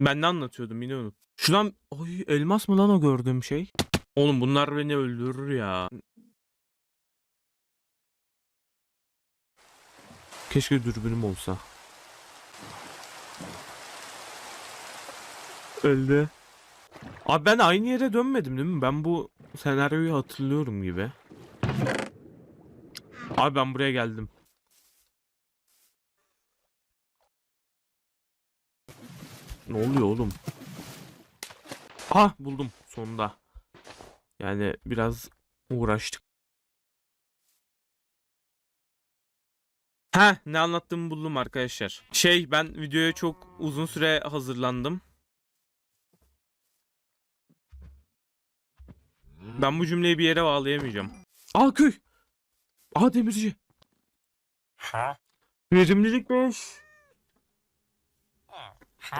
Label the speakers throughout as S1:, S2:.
S1: Ben ne anlatıyordum yine unut. Şuradan ay elmas mı lan o gördüğüm şey? Oğlum bunlar beni öldürür ya. Keşke dürbünüm olsa. Öldü. Abi ben aynı yere dönmedim değil mi? Ben bu senaryoyu hatırlıyorum gibi. Abi ben buraya geldim. Ne oluyor oğlum? Ah buldum sonunda. Yani biraz uğraştık. Ha ne anlattığımı buldum arkadaşlar. Şey ben videoya çok uzun süre hazırlandım. Ben bu cümleyi bir yere bağlayamayacağım. Aa köy. Aa demirci.
S2: Ha?
S1: Verimlilik 5.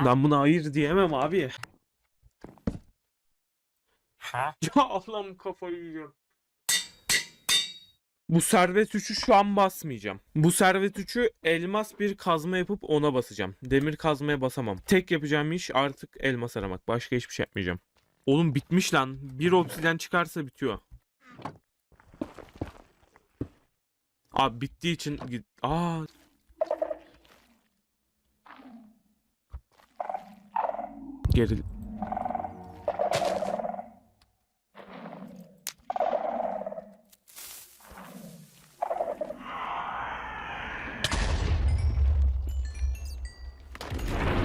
S1: Ben buna hayır diyemem abi.
S2: Ha?
S1: Ya Allah'ım kafayı yiyeceğim. Bu servet 3'ü şu an basmayacağım. Bu servet 3'ü elmas bir kazma yapıp ona basacağım. Demir kazmaya basamam. Tek yapacağım iş artık elmas aramak. Başka hiçbir şey yapmayacağım. Oğlum bitmiş lan. Bir obsidian çıkarsa bitiyor. Abi bittiği için. Aa. Geri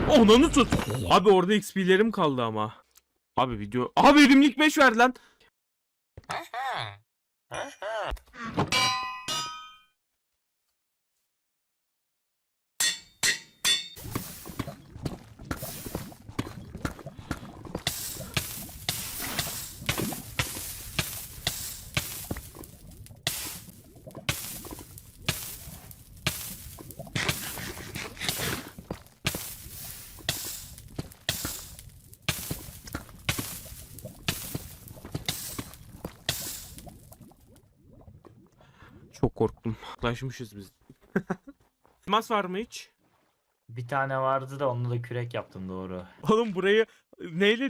S1: Onanı tut. Abi orada XP'lerim kaldı ama. Abi video. Abi verimlilik 5 ver lan.
S2: Aha. Aha.
S1: Çok korktum. Yaklaşmışız biz. Mas var mı hiç?
S3: Bir tane vardı da onunla da kürek yaptım doğru.
S1: Oğlum burayı neyle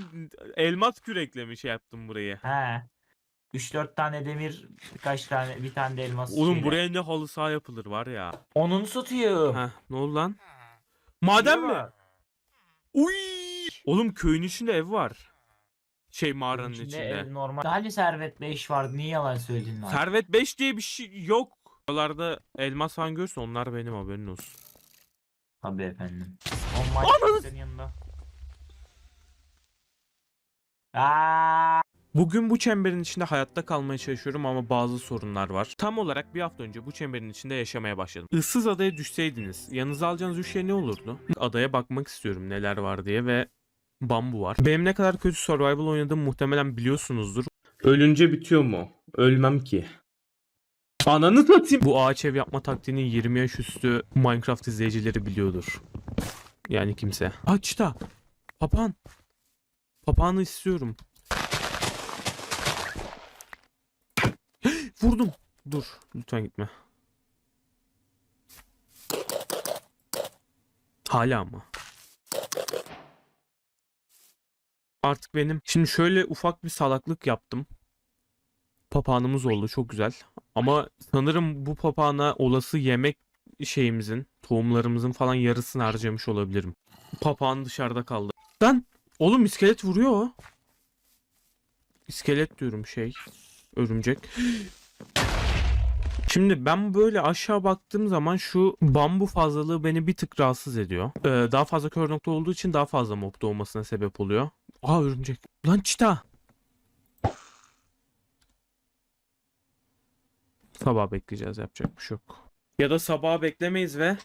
S1: elmas kürekle mi şey yaptım burayı?
S3: He. 3-4 tane demir, birkaç tane, bir tane de elmas.
S1: Oğlum
S3: şeyle.
S1: buraya ne halı saha yapılır var ya.
S3: Onun satıyor.
S1: Heh, ne oldu lan? Maden mi? Uy! Oğlum köyün içinde ev var. Şey mağaranın
S3: içinde
S1: içinde.
S3: ev normal. Hani servet 5 vardı niye yalan söyledin lan?
S1: Servet 5 diye bir şey yok. Buralarda elmas falan görürse onlar benim haberin olsun.
S3: Tabii efendim. On maç
S1: Ananı-
S3: senin yanında. Aa,
S1: Bugün bu çemberin içinde hayatta kalmaya çalışıyorum ama bazı sorunlar var. Tam olarak bir hafta önce bu çemberin içinde yaşamaya başladım. Issız adaya düşseydiniz yanınıza alacağınız üç şey ne olurdu? Adaya bakmak istiyorum neler var diye ve bambu var. Benim ne kadar kötü survival oynadığımı muhtemelen biliyorsunuzdur. Ölünce bitiyor mu? Ölmem ki. Ananı satayım. Bu ağaç ev yapma taktiğini 20 yaş üstü Minecraft izleyicileri biliyordur. Yani kimse. Açta. Papağan. Papağanı istiyorum. Vurdum. Dur. Lütfen gitme. Hala ama. Artık benim. Şimdi şöyle ufak bir salaklık yaptım. Papağanımız oldu. Çok güzel. Ama sanırım bu papağana olası yemek şeyimizin, tohumlarımızın falan yarısını harcamış olabilirim. Papağan dışarıda kaldı. Lan! Oğlum iskelet vuruyor. İskelet diyorum şey. Örümcek. Şimdi ben böyle aşağı baktığım zaman şu bambu fazlalığı beni bir tık rahatsız ediyor. Ee, daha fazla kör nokta olduğu için daha fazla mob doğmasına sebep oluyor. Aa örümcek. Lan çita. Sabah bekleyeceğiz yapacak bir şey yok. Ya da sabaha beklemeyiz ve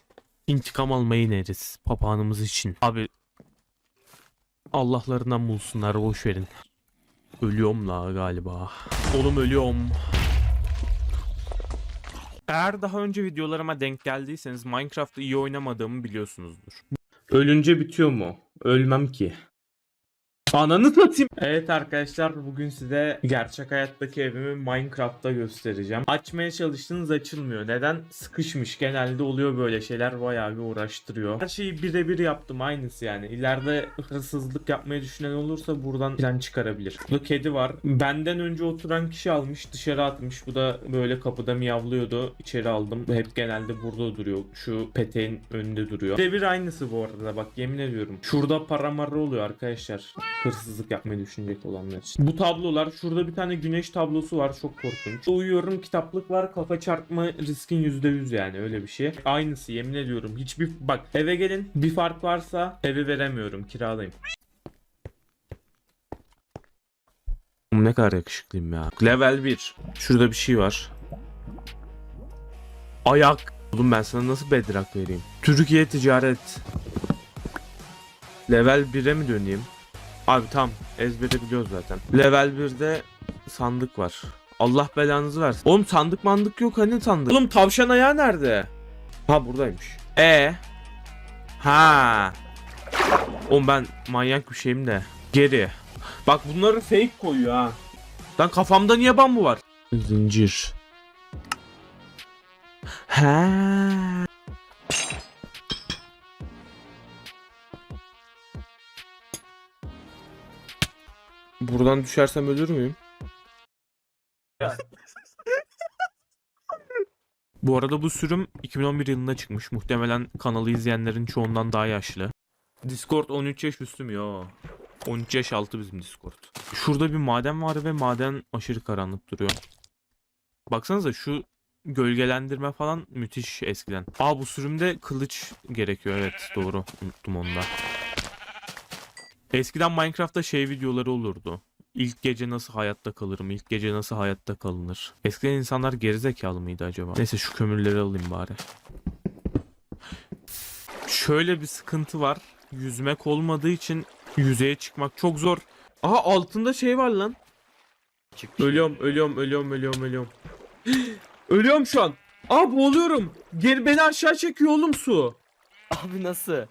S1: intikam almayı ineriz papağanımız için. Abi Allah'larından bulsunlar boş verin. Ölüyorum la galiba. Oğlum ölüyorum. Eğer daha önce videolarıma denk geldiyseniz Minecraft'ı iyi oynamadığımı biliyorsunuzdur. Ölünce bitiyor mu? Ölmem ki. Ananı satayım. Evet arkadaşlar bugün size gerçek hayattaki evimi Minecraft'ta göstereceğim. Açmaya çalıştığınız açılmıyor. Neden? Sıkışmış. Genelde oluyor böyle şeyler. Bayağı bir uğraştırıyor. Her şeyi birebir yaptım aynısı yani. İleride hırsızlık yapmayı düşünen olursa buradan plan çıkarabilir. Burada kedi var. Benden önce oturan kişi almış dışarı atmış. Bu da böyle kapıda miyavlıyordu. İçeri aldım. Hep genelde burada duruyor. Şu peteğin önünde duruyor. Birebir aynısı bu arada bak yemin ediyorum. Şurada paramarı oluyor arkadaşlar. Hırsızlık yapmayı düşünecek olanlar için. Bu tablolar şurada bir tane güneş tablosu var çok korkunç. Uyuyorum kitaplık var kafa çarpma riskin %100 yani öyle bir şey. Aynısı yemin ediyorum. Hiçbir bak eve gelin bir fark varsa evi veremiyorum kiradayım. Ne kadar yakışıklıyım ya. Level 1. Şurada bir şey var. Ayak. Oğlum ben sana nasıl bedrak vereyim? Türkiye ticaret. Level 1'e mi döneyim? Abi tam ezbere biliyoruz zaten. Level 1'de sandık var. Allah belanızı versin. Oğlum sandık mandık yok hani sandık. Oğlum tavşan ayağı nerede? Ha buradaymış. E. Ha. Oğlum ben manyak bir şeyim de. Geri. Bak bunları fake koyuyor ha. Lan kafamda niye bambu var? Zincir. Ha. Buradan düşersem ölür müyüm? Bu arada bu sürüm 2011 yılında çıkmış. Muhtemelen kanalı izleyenlerin çoğundan daha yaşlı. Discord 13 yaş üstü mü ya? 13 yaş altı bizim Discord. Şurada bir maden var ve maden aşırı karanlık duruyor. Baksanıza şu gölgelendirme falan müthiş eskiden. Aa bu sürümde kılıç gerekiyor evet doğru unuttum onu da. Eskiden Minecraft'ta şey videoları olurdu. İlk gece nasıl hayatta kalırım, ilk gece nasıl hayatta kalınır. Eskiden insanlar gerizekalı mıydı acaba? Neyse şu kömürleri alayım bari. Şöyle bir sıkıntı var. Yüzmek olmadığı için yüzeye çıkmak çok zor. Aha altında şey var lan. Ölüyorum, ölüyorum, ölüyorum, ölüyorum, ölüyorum. ölüyorum şu an. Aa boğuluyorum. Geri beni aşağı çekiyor oğlum su.
S4: Abi nasıl?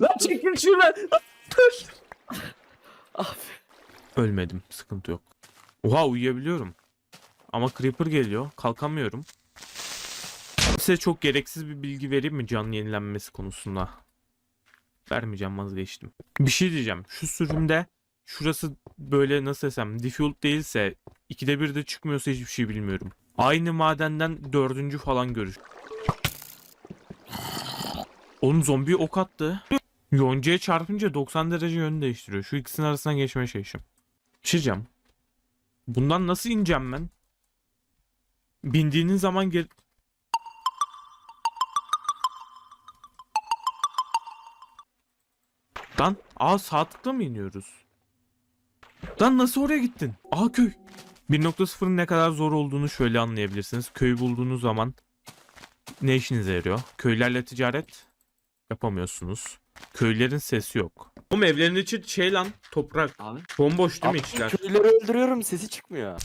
S1: Lan çekil şuradan.
S4: Abi.
S1: Ölmedim. Sıkıntı yok. Oha uyuyabiliyorum. Ama Creeper geliyor. Kalkamıyorum. Size çok gereksiz bir bilgi vereyim mi canlı yenilenmesi konusunda? Vermeyeceğim vazgeçtim. Bir şey diyeceğim. Şu sürümde şurası böyle nasıl desem default değilse ikide bir de çıkmıyorsa hiçbir şey bilmiyorum. Aynı madenden dördüncü falan görüş. Oğlum zombi ok attı. Yonca'ya çarpınca 90 derece yön değiştiriyor. Şu ikisinin arasından geçmeye çalışacağım. Bir şey. Bundan nasıl ineceğim ben? Bindiğiniz zaman geri... Lan aa sağ tıkla mı iniyoruz? Lan nasıl oraya gittin? Aa köy. 1.0'ın ne kadar zor olduğunu şöyle anlayabilirsiniz. Köyü bulduğunuz zaman ne işinize yarıyor? Köylerle ticaret yapamıyorsunuz. Köylerin sesi yok. Oğlum evlerin içi şey lan toprak.
S4: Abi.
S1: Bomboş değil mi
S4: Abi
S1: içler?
S4: köyleri öldürüyorum sesi çıkmıyor.